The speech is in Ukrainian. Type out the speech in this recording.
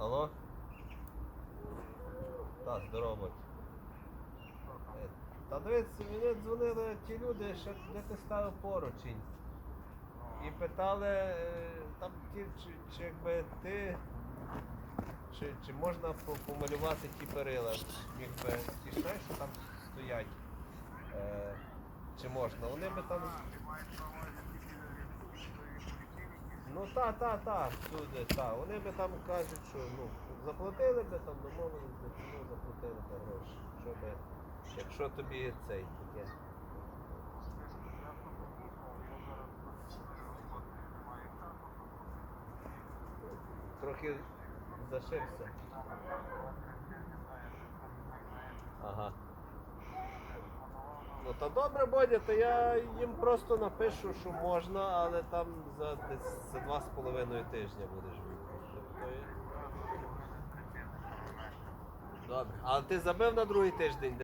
Алло? Так, здорово. Е, Та дивіться, мені дзвонили ті люди, що де ти ставив поручень. І питали, е, там ті, чи, чи якби ти, чи, чи можна помалювати ті перила. Якби ті знаєш, що там стоять. Е, чи можна? Вони би там. Ну та, та, та, всюди, та. Вони би там кажуть, що ну, заплатили би там, домовились би, ну, заплатили би гроші. Що би, якщо тобі цей таке. Трохи зашився. Ага. Ну то добре, Бодя, то я їм просто напишу, що можна, але там за десь за два з половиною тижня будеш відпустити. То Добре. А ти забив на другий тиждень?